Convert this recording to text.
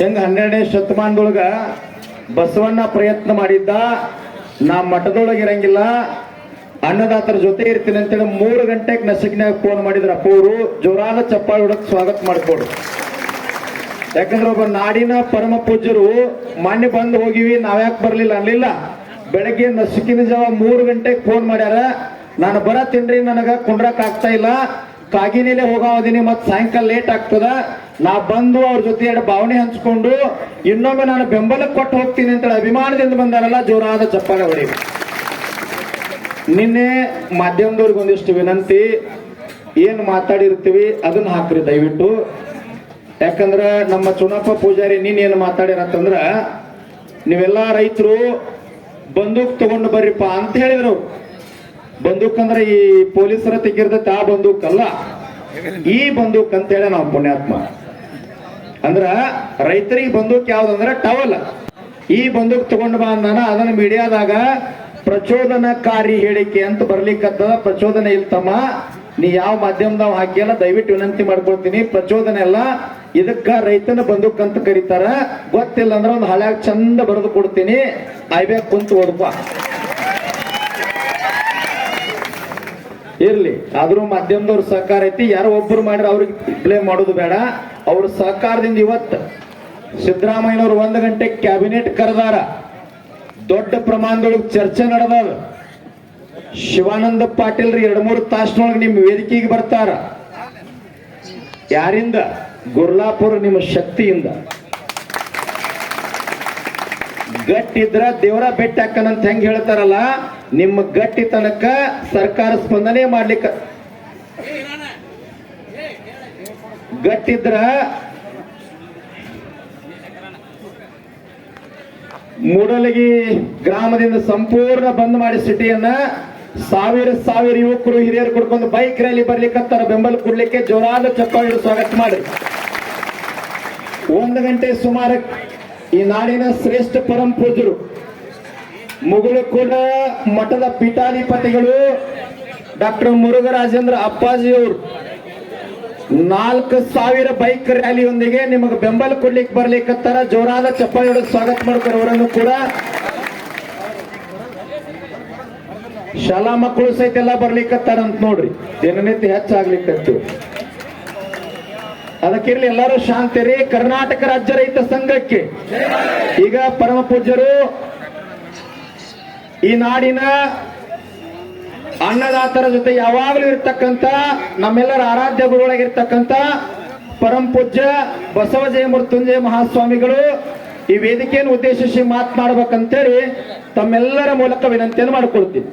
ಹೆಂಗ ಹನ್ನೆರಡನೇ ಶತಮಾನದೊಳಗ ಬಸವಣ್ಣ ಪ್ರಯತ್ನ ಮಾಡಿದ್ದ ನಾ ಮಠದೊಳಗೆ ಇರಂಗಿಲ್ಲ, ಅನ್ನದಾತರ ಜೊತೆ ಇರ್ತೀನಿ ಅಂತೇಳಿ ಮೂರು ಗಂಟೆಗೆ ನಸಿಕ್ನಾಗ ಫೋನ್ ಮಾಡಿದ್ರ ಅಪ್ಪವರು ಜೋರಾನ ಚಪ್ಪಾಳಿ ಹೊಡಕ್ ಸ್ವಾಗತ ಮಾಡ್ಕೊಡು. ಯಾಕಂದ್ರೆ ಒಬ್ಬ ನಾಡಿನ ಪರಮ ಪೂಜ್ಯರು, ಮಾನ್ಯ ಬಂದು ಹೋಗಿವಿ ನಾವ್ಯಾಕೆ ಬರ್ಲಿಲ್ಲ ಅನ್ಲಿಲ್ಲ. ಬೆಳಗ್ಗೆ ನಸುಕಿನ ಜಾವ ಮೂರು ಗಂಟೆಗೆ ಫೋನ್ ಮಾಡ್ಯಾರ, ನಾನು ಬರತ್ತೀನ್ರಿ, ನನಗ ಕುಂಡ್ರಕ್ ಆಗ್ತಾ ಇಲ್ಲ. ಕಾಗಿನೇಲೆ ಹೋಗಾವದಿನಿ ಮತ್ತೆ ಸಾಯಂಕಾಲ ಲೇಟ್ ಆಗ್ತದ. ನಾ ಬಂದು ಅವ್ರ ಜೊತೆ ಎರಡು ಭಾವನೆ ಹಂಚ್ಕೊಂಡು, ಇನ್ನೊಮ್ಮೆ ನಾನು ಬೆಂಬಲ ಕೊಟ್ಟು ಹೋಗ್ತೀನಿ ಅಂತೇಳಿ ಅಭಿಮಾನದಿಂದ ಬಂದಾರಲ್ಲ, ಜೋರಾದ ಚಪ್ಪಾಳೆ ಹೊಡಿ. ನಿನ್ನೆ ಮಾಧ್ಯಮದವ್ರಿಗೆ ಒಂದಿಷ್ಟು ವಿನಂತಿ, ಏನ್ ಮಾತಾಡಿರ್ತೀವಿ ಅದನ್ನ ಹಾಕ್ರಿ ದಯವಿಟ್ಟು. ಯಾಕಂದ್ರ ನಮ್ಮ ಚುನಪ್ಪ ಪೂಜಾರಿ ನೀನ್ ಏನು ಮಾತಾಡಿರತ್ತಂದ್ರ, ನೀವೆಲ್ಲ ರೈತರು ಬಂದೂಕ್ ತಗೊಂಡು ಬರ್ರಿಪ್ಪ ಅಂತ ಹೇಳಿದ್ರು. ಬಂದೂಕ್ ಅಂದ್ರೆ ಈ ಪೊಲೀಸರ ತೆಗಿರ್ತೈತೆ ಆ ಬಂದೂಕ್ ಅಲ್ಲ ಈ ಬಂದೂಕ್ ಅಂತ ಹೇಳಿ ನಾವು ಪುಣ್ಯಾತ್ಮ. ಅಂದ್ರ ರೈತರಿಗೆ ಬಂದೂಕ್ ಯಾವ್ದಂದ್ರೆ ಟವಲ್. ಈ ಬಂದೂಕ್ ತಗೊಂಡು ಬಾ ಅಂದಾನ, ಅದನ್ನ ಮೀಡಿಯಾದಾಗ ಪ್ರಚೋದನಕಾರಿ ಹೇಳಿಕೆ ಅಂತ ಬರ್ಲಿಕ್ಕತ್ತದ. ಪ್ರಚೋದನೆ ಇಲ್ತಮ್ಮ ನೀ ಯಾವ ಮಾಧ್ಯಮದಾಗ ಹಾಕಿಯಲ್ಲ, ದಯವಿಟ್ಟು ವಿನಂತಿ ಮಾಡ್ಕೊಳ್ತೀನಿ. ಪ್ರಚೋದನೆ ಅಲ್ಲ, ಇದಕ್ಕ ರೈತನ ಬಂದೂಕ್ ಅಂತ ಕರೀತಾರ. ಗೊತ್ತಿಲ್ಲ ಅಂದ್ರೆ ಒಂದು ಹಳ್ಯಾಗ ಚಂದ ಬರೆದು ಕೊಡ್ತೀನಿ. ಐಬ್ಯಾಗ ಕುಂತು ಓದಪ್ಪ ಇರ್ಲಿ. ಆದ್ರೂ ಮಾಧ್ಯಮದವ್ರ ಸಹಕಾರ ಐತಿ. ಯಾರೋ ಒಬ್ಬರು ಮಾಡಿದ್ರೆ ಅವ್ರಿಗೆ ಬ್ಲೇಮ್ ಮಾಡೋದು ಬೇಡ. ಅವ್ರ ಸಹಕಾರದಿಂದ ಇವತ್ತು ಸಿದ್ದರಾಮಯ್ಯನವರು ಒಂದು ಗಂಟೆ ಕ್ಯಾಬಿನೆಟ್ ಕರೆದಾರ. ದೊಡ್ಡ ಪ್ರಮಾಣದೊಳಗೆ ಚರ್ಚೆ ನಡೆದಾವ ಶಿವಾನಂದ ಪಾಟೀಲ್ ಎರಡ್ ಮೂರು ತಾಸಿನೊಳಗೆ ನಿಮ್ಮ ವೇದಿಕೆಗೆ ಬರ್ತಾರ. ಯಾರಿಂದ? ಗುರ್ಲಾಪುರ ನಿಮ್ಮ ಶಕ್ತಿಯಿಂದ. ಗಟ್ಟಿದ್ರ ದೇವರ ಬೆಟ್ಟ ಹಾಕನಂತ ಹೆಂಗ್ ಹೇಳ್ತಾರಲ್ಲ ನಿಮ್ಮ ಗಟ್ಟಿತನಕ ಸರ್ಕಾರ ಸ್ಪಂದನೆ ಮಾಡ್ಲಿಕ್ಕೆ. ಗಟ್ಟಿದ್ರ ಮೂಡಲಗಿ ಗ್ರಾಮದಿಂದ ಸಂಪೂರ್ಣ ಬಂದ್ ಮಾಡಿ ಸಿಟಿಯನ್ನ ಸಾವಿರ ಸಾವಿರ ಯುವಕರು ಹಿರಿಯರು ಕುಡ್ಕೊಂಡು ಬೈಕ್ ರ್ಯಾಲಿ ಬರ್ಲಿಕ್ಕತ್ತಾರ ಬೆಂಬಲ ಕೊಡ್ಲಿಕ್ಕೆ ಜೋರಾದ ಚಪ್ಪಾಳಿ ಸ್ವಾಗತ ಮಾಡಿ. ಒಂದು ಗಂಟೆ ಸುಮಾರು ಈ ನಾಡಿನ ಶ್ರೇಷ್ಠ ಪರಂ ಪೂಜ್ಯರು ಮುಗುಳು ಕೂಡ ಮಠದ ಪೀಠಾಧಿಪತಿಗಳು ಡಾಕ್ಟರ್ ಮುರುಘರಾಜೇಂದ್ರ ಅಪ್ಪಾಜಿಯವರು. ನಾಲ್ಕು ಸಾವಿರ ಬೈಕ್ ರ್ಯಾಲಿಯೊಂದಿಗೆ ನಿಮಗೆ ಬೆಂಬಲ ಕೊಡ್ಲಿಕ್ಕೆ ಬರ್ಲಿಕ್ಕತ್ತಾರ ಜೋರಾದ ಚಪ್ಪಾಳಿ ಹೊಡೆದು ಸ್ವಾಗತ ಮಾಡ್ತಾರೆ ಅವರನ್ನು ಕೂಡ ಶಾಲಾ ಮಕ್ಕಳು ಸಹಿತ ಎಲ್ಲ ಬರ್ಲಿಕ್ಕತ್ತಾರ ಅಂತ ನೋಡ್ರಿ. ದಿನನಿತ್ಯ ಹೆಚ್ಚಾಗ್ಲಿಕ್ಕತ್ತು. ಅದಕ್ಕಿರ್ಲಿ ಎಲ್ಲರೂ ಶಾಂತಿರಿ ಕರ್ನಾಟಕ ರಾಜ್ಯ ರೈತ ಸಂಘಕ್ಕೆ ಈಗ ಪರಮ ಪೂಜ್ಯರು ಈ ನಾಡಿನ ಅನ್ನದಾತರ ಜೊತೆ ಯಾವಾಗಲೂ ಇರ್ತಕ್ಕಂತ ನಮ್ಮೆಲ್ಲರ ಆರಾಧ್ಯ ಗುರುಗಳಾಗಿರ್ತಕ್ಕಂತ ಪರಂ ಪೂಜ್ಯ ಬಸವಜಯ ಮೃತ್ಯುಂಜಯ ಮಹಾಸ್ವಾಮಿಗಳು ಈ ವೇದಿಕೆಯನ್ನು ಉದ್ದೇಶಿಸಿ ಮಾತನಾಡ್ಬೇಕಂತೇಳಿ ತಮ್ಮೆಲ್ಲರ ಮೂಲಕ ವಿನಂತಿಯನ್ನು ಮಾಡಿಕೊಳ್ತೀನಿ.